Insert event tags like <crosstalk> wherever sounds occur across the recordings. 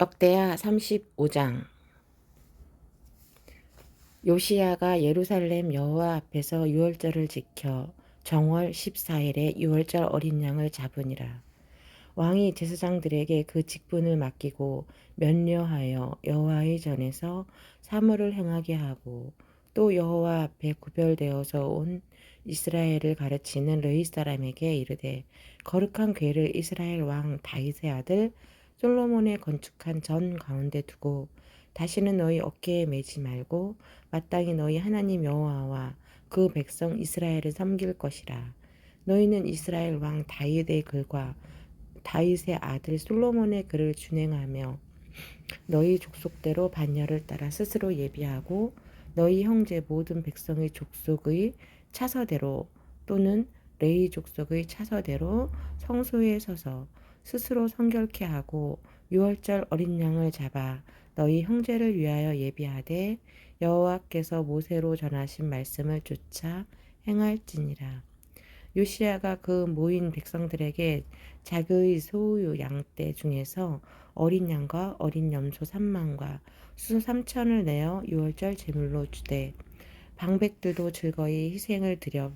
역대하 35장 요시야가 예루살렘 여호와 앞에서 유월절을 지켜 정월 14일에 유월절 어린 양을 잡으니라. 왕이 제사장들에게 그 직분을 맡기고 면려하여 여호와의 전에서 사물을 행하게 하고 또 여호와 앞에 구별되어서 온 이스라엘을 가르치는 레위 사람에게 이르되 거룩한 궤를 이스라엘 왕 다윗의 아들 솔로몬의 건축한 전 가운데 두고 다시는 너희 어깨에 매지 말고 마땅히 너희 하나님 여호와와 그 백성 이스라엘을 섬길 것이라. 너희는 이스라엘 왕 다윗의 글과 다윗의 아들 솔로몬의 글을 준행하며 너희 족속대로 반열을 따라 스스로 예비하고 너희 형제 모든 백성의 족속의 차서대로 또는 레이 족속의 차서대로 성소에 서서 스스로 성결케 하고 유월절 어린 양을 잡아 너희 형제를 위하여 예비하되 여호와께서 모세로 전하신 말씀을 쫓아 행할지니라. 요시아가 그 모인 백성들에게 자기의 소유 양떼 중에서 어린 양과 어린 염소 3만과 수소 3천을 내어 유월절 제물로 주되 방백들도 즐거이 희생을 드려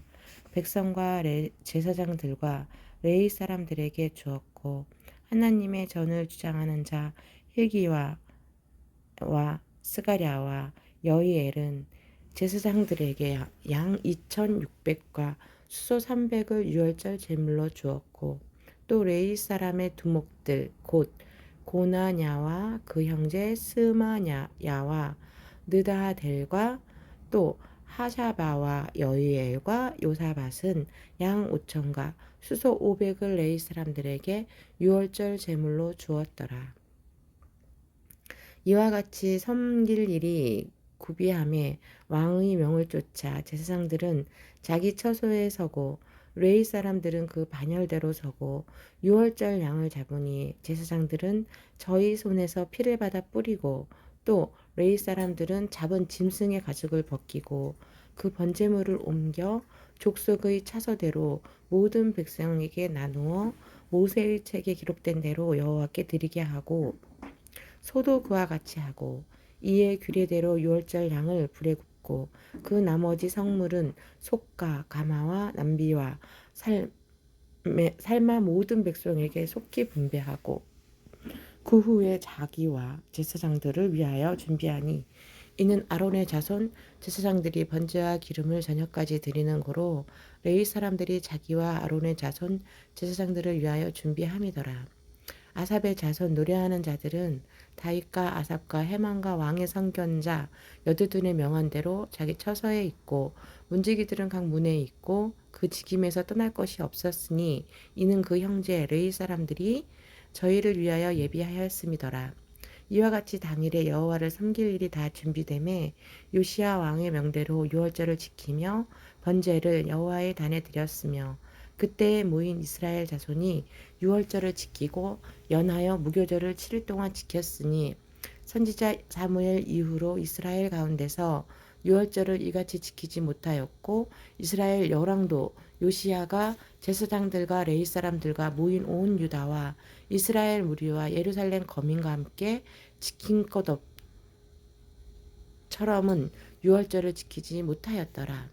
백성과 레, 제사장들과 레이 사람들에게 주었고 하나님의 전을 주장하는 자 힐기와 와 스가랴와 여이엘은 제사장들에게 양 2,600과 수소 300을 유월절 제물로 주었고 또 레이 사람의 두목들 곧 고나냐와 그 형제 스마냐와 느다델과 또 하샤바와 여이엘과 요사밭은 양 5천과 수소 500을 레이 사람들에게 유월절 제물로 주었더라. 이와 같이 섬길 일이 구비함에 왕의 명을 쫓아 제사장들은 자기 처소에 서고 레이 사람들은 그 반열대로 서고 유월절 양을 잡으니 제사장들은 저희 손에서 피를 받아 뿌리고 또 레이 사람들은 잡은 짐승의 가죽을 벗기고 그 번제물을 옮겨 족속의 차서대로 모든 백성에게 나누어 모세의 책에 기록된 대로 여호와께 드리게 하고 소도 그와 같이 하고 이에 규례대로 유월절 양을 불에 굽고 그 나머지 성물은 속과 가마와 남비와 삶, 삶아 모든 백성에게 속히 분배하고 그 후에 자기와 제사장들을 위하여 준비하니 이는 아론의 자손 제사장들이 번제와 기름을 저녁까지 드리는 거로 레위 사람들이 자기와 아론의 자손 제사장들을 위하여 준비함이더라. 아삽의 자손 노래하는 자들은 다윗과 아삽과 해만과 왕의 선견자 여드둔의 명한 대로 자기 처서에 있고 문지기들은 각 문에 있고 그 직임에서 떠날 것이 없었으니 이는 그 형제 레이 사람들이 저희를 위하여 예비하였음이더라. 이와 같이 당일에 여호와를 섬길 일이 다 준비됨에 요시아 왕의 명대로 유월절을 지키며 번제를 여호와의 단에 드렸으며 그때에 모인 이스라엘 자손이 유월절을 지키고 연하여 무교절을 7일 동안 지켰으니 선지자 사무엘 이후로 이스라엘 가운데서 유월절을 이같이 지키지 못하였고 이스라엘 여왕도 요시아가 제사장들과 레이 사람들과 모인 온 유다와 이스라엘 무리와 예루살렘 거민과 함께 지킨 것 없처럼은 유월절을 지키지 못하였더라.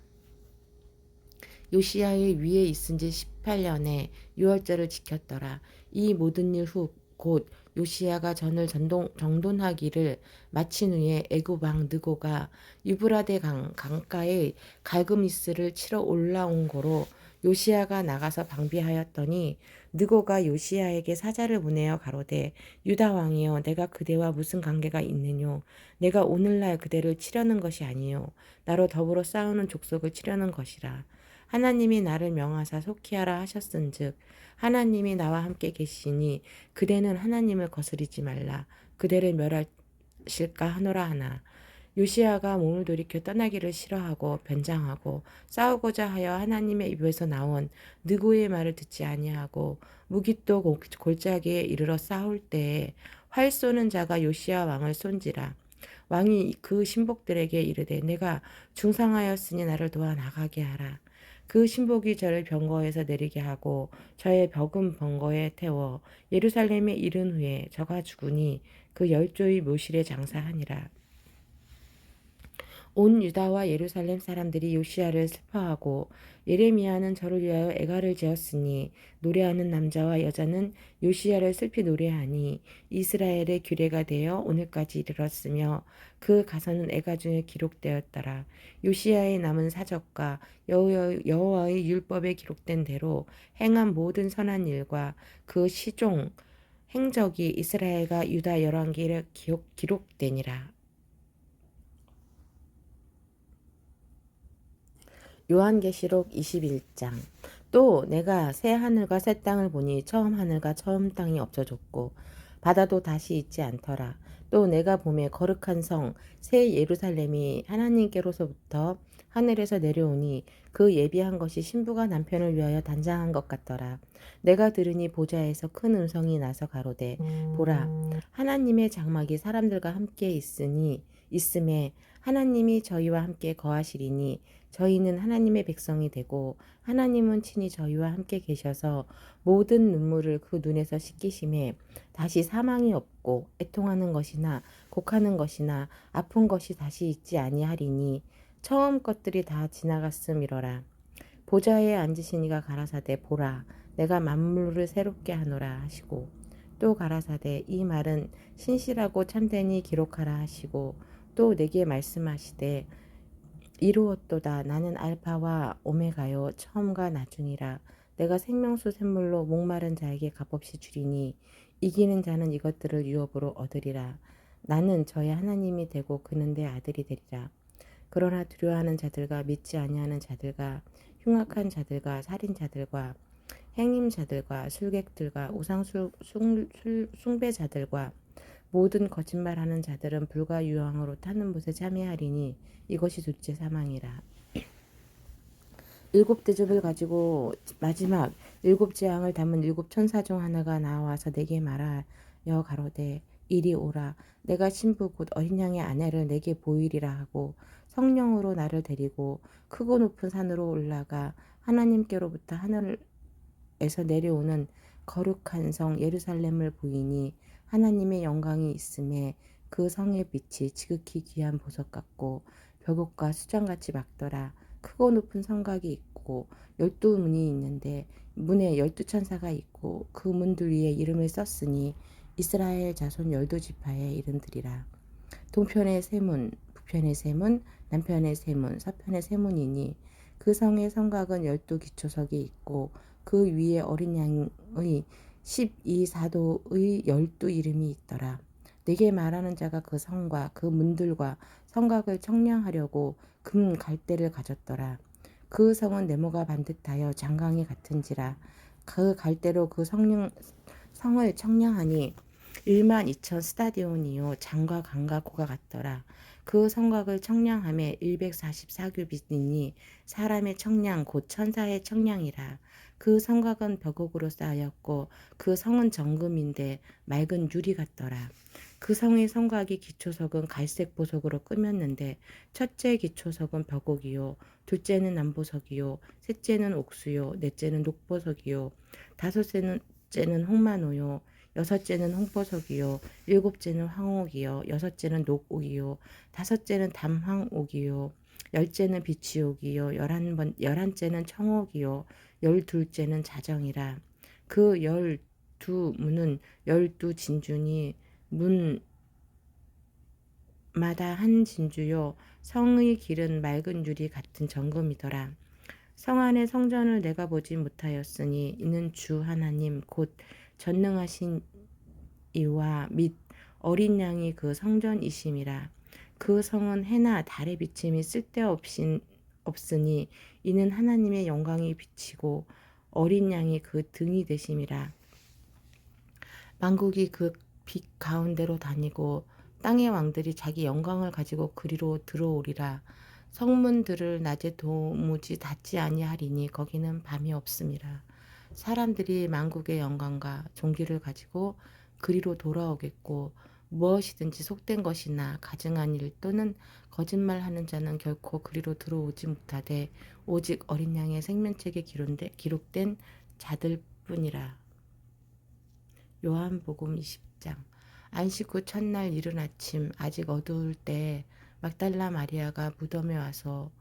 요시아의 위에 있은 지 18년에 유월절을 지켰더라. 이 모든 일 후 곧 요시아가 전을 전동, 정돈하기를 마친 후에 왕 느고가 유브라데 강, 강가에 갈그미스를 치러 올라온 거로 요시아가 나가서 방비하였더니 느고가 요시아에게 사자를 보내어 가로되 유다 왕이여 내가 그대와 무슨 관계가 있느뇨? 내가 오늘날 그대를 치려는 것이 아니요. 나로 더불어 싸우는 족속을 치려는 것이라 하나님이 나를 명하사 속히 하라 하셨은즉 하나님이 나와 함께 계시니 그대는 하나님을 거스리지 말라. 그대를 멸하실까 하노라 하나. 요시아가 몸을 돌이켜 떠나기를 싫어하고 변장하고 싸우고자 하여 하나님의 입에서 나온 느고의 말을 듣지 아니하고 무기또 골짜기에 이르러 싸울 때에 활 쏘는 자가 요시아 왕을 쏜지라. 왕이 그 신복들에게 이르되 내가 중상하였으니 나를 도와 나가게 하라 그 신복이 저를 병거에서 내리게 하고 저의 벽은 병거에 태워 예루살렘에 이른 후에 저가 죽으니 그 열조의 묘실에 장사하니라. 온 유다와 예루살렘 사람들이 요시야를 슬퍼하고 예레미야는 저를 위하여 애가를 지었으니 노래하는 남자와 여자는 요시야를 슬피 노래하니 이스라엘의 규례가 되어 오늘까지 이르렀으며 그 가서는 애가 중에 기록되었더라. 요시야의 남은 사적과 여호와의 율법에 기록된 대로 행한 모든 선한 일과 그 시종 행적이 이스라엘과 유다 열왕기에 기록되니라. 요한계시록 21장 또 내가 새 하늘과 새 땅을 보니 처음 하늘과 처음 땅이 없어졌고 바다도 다시 있지 않더라. 또 내가 봄에 거룩한 성 새 예루살렘이 하나님께로서부터 하늘에서 내려오니 그 예비한 것이 신부가 남편을 위하여 단장한 것 같더라. 내가 들으니 보좌에서 큰 음성이 나서 가로되 보라 하나님의 장막이 사람들과 함께 있으니 있음에 하나님이 저희와 함께 거하시리니 저희는 하나님의 백성이 되고 하나님은 친히 저희와 함께 계셔서 모든 눈물을 그 눈에서 씻기심에 다시 사망이 없고 애통하는 것이나 곡하는 것이나 아픈 것이 다시 있지 아니하리니 처음 것들이 다 지나갔음이러라. 보좌에 앉으신 이가 가라사대 보라 내가 만물을 새롭게 하노라 하시고 또 가라사대 이 말은 신실하고 참되니 기록하라 하시고 또 내게 말씀하시되 이루었도다. 나는 알파와 오메가요. 처음과 나중이라. 내가 생명수 샘물로 목마른 자에게 값없이 주리니 이기는 자는 이것들을 유업으로 얻으리라. 나는 저의 하나님이 되고 그는 내 아들이 되리라. 그러나 두려워하는 자들과 믿지 아니하는 자들과 흉악한 자들과 살인자들과 행임자들과 술객들과 우상 숭배자들과 모든 거짓말하는 자들은 불과 유황으로 타는 못에 참여하리니 이것이 둘째 사망이라. 일곱 대접을 가지고 마지막 일곱 재앙을 담은 일곱 천사 중 하나가 나와서 내게 말하여 가로되 이리 오라 내가 신부 곧 어린 양의 아내를 내게 보이리라 하고 성령으로 나를 데리고 크고 높은 산으로 올라가 하나님께로부터 하늘에서 내려오는 거룩한 성 예루살렘을 보이니 하나님의 영광이 있음에 그 성의 빛이 지극히 귀한 보석 같고 벽옥과 수정같이 막더라. 크고 높은 성곽이 있고 열두 문이 있는데 문에 열두 천사가 있고 그 문들 위에 이름을 썼으니 이스라엘 자손 열두 지파의 이름들이라. 동편의 세문, 북편의 세문, 남편의 세문, 서편의 세문이니 그 성의 성곽은 열두 기초석이 있고 그 위에 어린 양의 12사도의 열두 이름이 있더라. 내게 말하는 자가 그 성과 그 문들과 성곽을 청량하려고 금 갈대를 가졌더라. 그 성은 네모가 반듯하여 장강이 같은지라 그 갈대로 그 성령, 성을 청량하니 1만 2천 스타디온이요 장과 강과 고가 같더라. 그 성곽을 청량함에 144규빗이니 사람의 청량 곧 천사의 청량이라. 그 성곽은 벽옥으로 쌓였고 그 성은 정금인데 맑은 유리 같더라. 그 성의 성곽이 기초석은 갈색 보석으로 꾸몄는데 첫째 기초석은 벽옥이요 둘째는 남보석이요 셋째는 옥수요 넷째는 녹보석이요 다섯째는 홍만호요 여섯째는 홍보석이요 일곱째는 황옥이요 여섯째는 녹옥이요 다섯째는 담황옥이요 열째는 비치옥이요. 열한 번 열한째는 청옥이요. 열둘째는 자정이라. 그 열두 문은 열두 진주니 문 마다 한 진주요. 성의 길은 맑은 유리 같은 정금이더라. 성 안의 성전을 내가 보지 못하였으니 이는 주 하나님 곧 전능하신 이와 및 어린 양이 그 성전이심이라 그 성은 해나 달의 비침이 쓸데없인 없으니 이는 하나님의 영광이 비치고 어린 양이 그 등이 되심이라. 만국이 그 빛 가운데로 다니고 땅의 왕들이 자기 영광을 가지고 그리로 들어오리라. 성문들을 낮에 도무지 닫지 아니하리니 거기는 밤이 없음이라. 사람들이 만국의 영광과 종기를 가지고 그리로 돌아오겠고 무엇이든지 속된 것이나 가증한 일 또는 거짓말하는 자는 결코 그리로 들어오지 못하되 오직 어린 양의 생명책에 기록된 자들뿐이라. 요한복음 20장 안식 후 첫날 이른 아침 아직 어두울 때 막달라 마리아가 무덤에 와서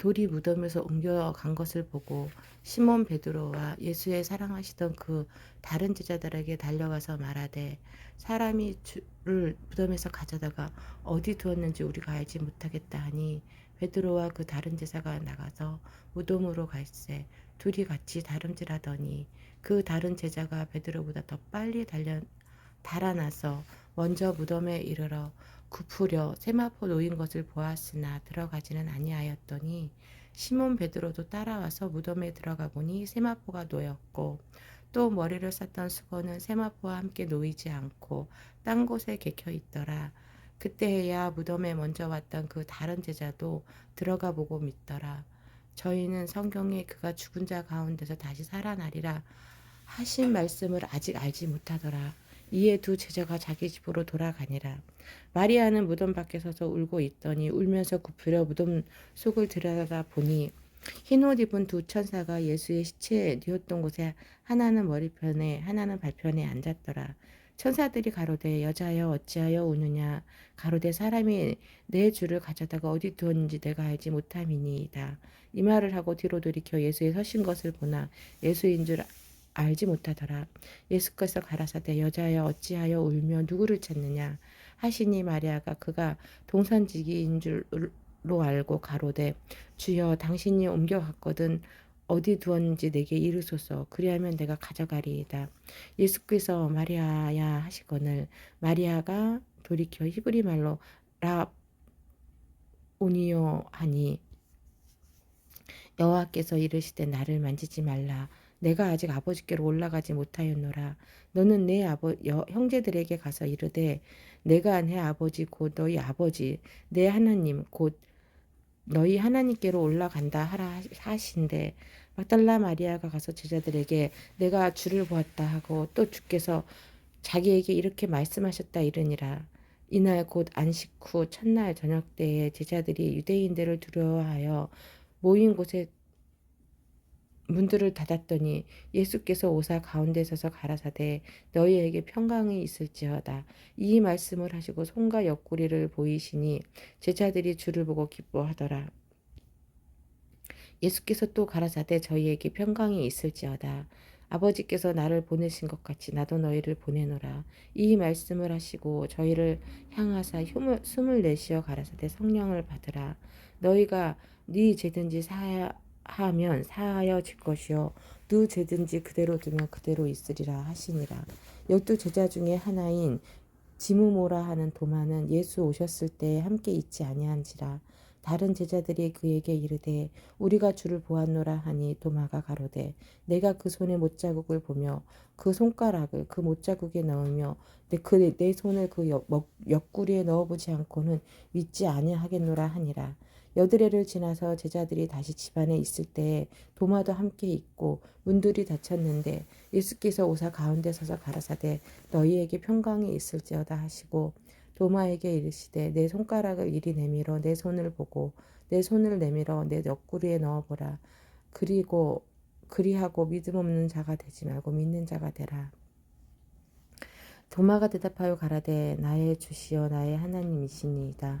돌이 무덤에서 옮겨간 것을 보고 시몬 베드로와 예수의 사랑하시던 그 다른 제자들에게 달려가서 말하되 사람이 주를 무덤에서 가져다가 어디 두었는지 우리가 알지 못하겠다 하니 베드로와 그 다른 제자가 나가서 무덤으로 갈새 둘이 같이 다름질하더니 그 다른 제자가 베드로보다 더 빨리 달려 달아나서 먼저 무덤에 이르러 굽으려 세마포 놓인 것을 보았으나 들어가지는 아니하였더니 시몬 베드로도 따라와서 무덤에 들어가 보니 세마포가 놓였고 또 머리를 썼던 수건은 세마포와 함께 놓이지 않고 딴 곳에 개켜 있더라. 그때야 무덤에 먼저 왔던 그 다른 제자도 들어가 보고 믿더라. 저희는 성경에 그가 죽은 자 가운데서 다시 살아나리라 하신 말씀을 아직 알지 못하더라. 이에 두 제자가 자기 집으로 돌아가니라. 마리아는 무덤 밖에 서서 울고 있더니 울면서 굽으려 무덤 속을 들여다 보니 흰 옷 입은 두 천사가 예수의 시체에 뉘었던 곳에 하나는 머리편에 하나는 발편에 앉았더라. 천사들이 가로되 여자여 어찌하여 우느냐 가로되 사람이 내 주를 가져다가 어디 두었는지 내가 알지 못함이니이다. 이 말을 하고 뒤로 돌이켜 예수의 서신 것을 보나 예수인 줄 알지 못하더라. 예수께서 가라사대 여자여 어찌하여 울며 누구를 찾느냐 하시니 마리아가 그가 동산지기인 줄로 알고 가로되 주여 당신이 옮겨갔거든 어디 두었는지 내게 이르소서 그리하면 내가 가져가리이다. 예수께서 마리아야 하시거늘 마리아가 돌이켜 히브리 말로 라오니오 하니 여호와께서 이르시되 나를 만지지 말라 내가 아직 아버지께로 올라가지 못하였노라. 너는 내 아버 형제들에게 가서 이르되 내가 내 아버지 곧 너희 아버지 내 하나님 곧 너희 하나님께로 올라간다 하라 하신데 막달라 마리아가 가서 제자들에게 내가 주를 보았다 하고 또 주께서 자기에게 이렇게 말씀하셨다 이르니라. 이날 곧 안식 후 첫날 저녁 때에 제자들이 유대인들을 두려워하여 모인 곳에 문들을 닫았더니 예수께서 오사 가운데 서서 가라사대 너희에게 평강이 있을지어다. 이 말씀을 하시고 손과 옆구리를 보이시니 제자들이 주를 보고 기뻐하더라. 예수께서 또 가라사대 저희에게 평강이 있을지어다. 아버지께서 나를 보내신 것 같이 나도 너희를 보내노라. 이 말씀을 하시고 저희를 향하사 숨을 내쉬어 가라사대 성령을 받으라. 너희가 네 죄든지 사야 하면 사하여질 것이요 누 죄든지 그대로 두면 그대로 있으리라 하시니라. 열두 제자 중에 하나인 지무모라 하는 도마는 예수 오셨을 때 함께 있지 아니한지라. 다른 제자들이 그에게 이르되 우리가 주를 보았노라 하니 도마가 가로되 내가 그 손에 못자국을 보며 그 손가락을 그 못자국에 넣으며 그내 손을 그 옆, 옆구리에 넣어보지 않고는 믿지 아니하겠노라 하니라. 여드레를 지나서 제자들이 다시 집안에 있을 때 도마도 함께 있고 문들이 닫혔는데 예수께서 오사 가운데 서서 가라사대 너희에게 평강이 있을지어다 하시고 도마에게 이르시되 내 손가락을 이리 내밀어 내 손을 보고 내 손을 내밀어 내 옆구리에 넣어보라. 그리고 그리하고 믿음 없는 자가 되지 말고 믿는 자가 되라. 도마가 대답하여 가라되 나의 주시여 나의 하나님이시니이다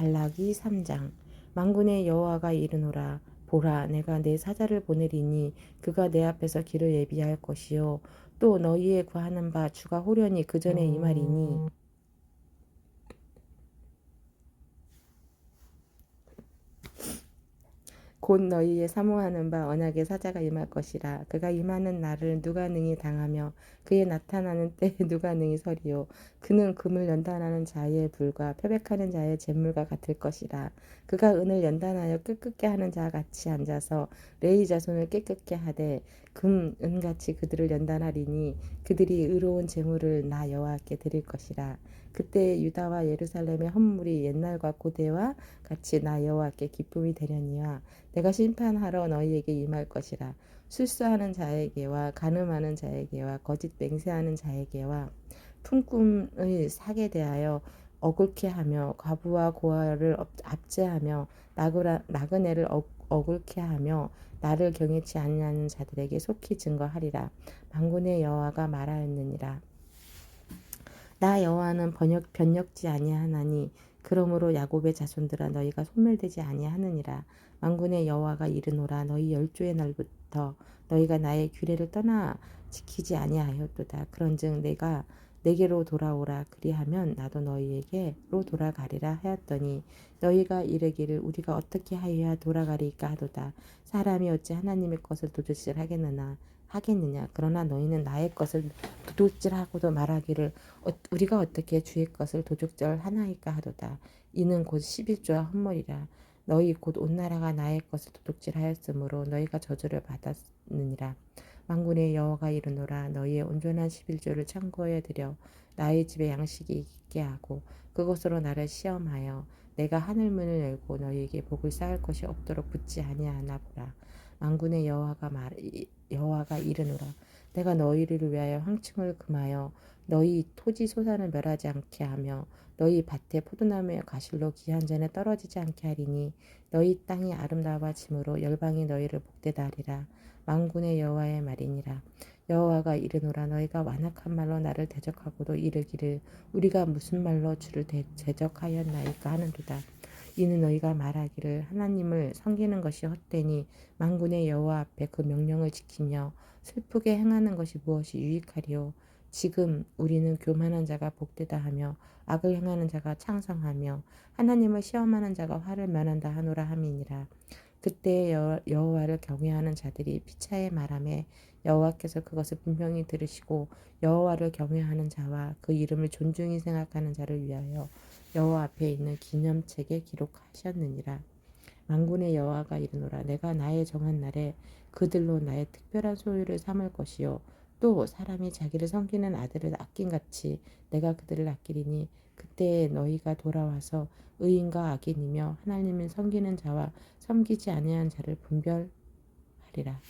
발락이 3장. 만군의 여호와가 이르노라 보라 내가 내 사자를 보내리니 그가 내 앞에서 길을 예비할 것이요. 또 너희의 구하는 바 주가 호련히 그 전에 이 말이니 곧 너희의 사모하는 바 언약의 사자가 임할 것이라. 그가 임하는 날을 누가 능히 당하며 그의 나타나는 <laughs> 때에 누가 능히 서리요? 그는 금을 연단하는 자의 불과 표백하는 자의 잿물과 같을 것이라. 그가 은을 연단하여 깨끗게 하는 자 같이 앉아서 레이 자손을 깨끗게 하되 금 은같이 그들을 연단하리니 그들이 의로운 재물을 나 여호와께 드릴 것이라. 그때 유다와 예루살렘의 헌물이 옛날과 고대와 같이 나 여호와께 기쁨이 되려니와 내가 심판하러 너희에게 임할 것이라. 술수하는 자에게와 간음하는 자에게와 거짓 맹세하는 자에게와 품꿈의 사게 대하여 억울케 하며 과부와 고아를 압제하며 나그라, 나그네를 억, 억울케 하며 나를 경외치 아니하는 자들에게 속히 증거하리라. 만군의 여호와가 말하였느니라. 나 여호와는 번역 변역지 아니하나니 그러므로 야곱의 자손들아 너희가 소멸되지 아니하느니라. 만군의 여호와가 이르노라. 너희 열조의 날부터 너희가 나의 규례를 떠나 지키지 아니하였도다. 그런즉 내가 내게로 돌아오라. 그리하면 나도 너희에게로 돌아가리라 하였더니 너희가 이르기를 우리가 어떻게 하여야 돌아가리까 하도다. 사람이 어찌 하나님의 것을 도둑질하겠느냐 하겠느냐? 그러나 너희는 나의 것을 도둑질하고도 말하기를 어, 우리가 어떻게 주의 것을 도둑질 하나이까 하도다. 이는 곧 11조와 헛물이라. 너희 곧 온 나라가 나의 것을 도둑질하였으므로 너희가 저주를 받았느니라 만군의 여호와가 이르노라 너희의 온전한 11조를 창고에 들여 나의 집에 양식이 있게 하고 그것으로 나를 시험하여 내가 하늘 문을 열고 너희에게 복을 쌓을 것이 없도록 붙지 아니하나 보라. 만군의 여호와가 말 여호와가 이르노라 내가 너희를 위하여 황충을 금하여 너희 토지 소산을 멸하지 않게 하며 너희 밭에 포도나무의 가실로 기한 전에 떨어지지 않게 하리니 너희 땅이 아름다워짐으로 열방이 너희를 복되다 하리라. 만군의 여호와의 말이니라. 여호와가 이르노라 너희가 완악한 말로 나를 대적하고도 이르기를 우리가 무슨 말로 주를 대적하였나이까 하는도다. 이는 너희가 말하기를 하나님을 섬기는 것이 헛되니 만군의 여호와 앞에 그 명령을 지키며 슬프게 행하는 것이 무엇이 유익하리요 지금 우리는 교만한 자가 복되다 하며 악을 행하는 자가 창성하며 하나님을 시험하는 자가 화를 면한다 하노라 함이니라 그때 여호와를 경외하는 자들이 피차에 말함에 여호와께서 그것을 분명히 들으시고 여호와를 경외하는 자와 그 이름을 존중히 생각하는 자를 위하여 여호와 앞에 있는 기념책에 기록하셨느니라. 만군의 여호와가 이르노라 내가 나의 정한 날에 그들로 나의 특별한 소유를 삼을 것이요 또 사람이 자기를 섬기는 아들을 아낀 같이 내가 그들을 아끼리니 그때 너희가 돌아와서 의인과 악인이며 하나님을 섬기는 자와 섬기지 아니한 자를 분별하리라.